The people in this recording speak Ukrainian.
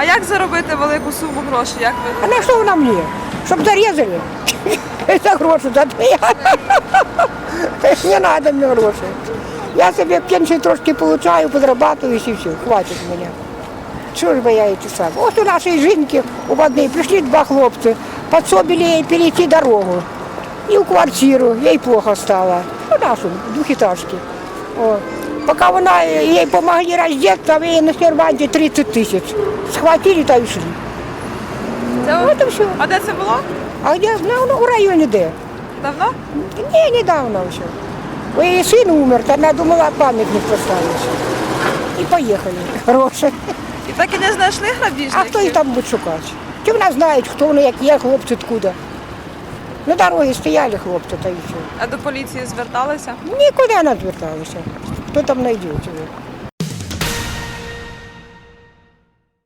А як заробити велику суму грошей? Як ви А на що вона мені? Щоб зарізали. За гроші дати. Не треба мені гроші. Я собі пенсію трошки получаю, подрабатываю і все, хватить мене. Що ж би я эти сам? От у нашої жінки у одній прийшли два хлопці, підсобили їй перейти дорогу. І в квартиру, їй плохо стало. Ну, нашу, двухэтажки. О. Поки вона їй допомогли роздеться, а їй на серванті 30 тисяч. Схватили та йшли. це От і все. а де це було? А где? Ну, ну, у районе де? Давно? Не, недавно еще. У її син умер, то вона думала пам'ятник поставити. І поїхали. Гроші. І так і не знайшли грабіжників? А хто їх там буде шукати? Чи вона знає, хто вони, як є, хлопці, откуда? На дорогі стояли хлопці, та і все. А до поліції зверталися? Нікуди не зверталися. Хто там знайде цього?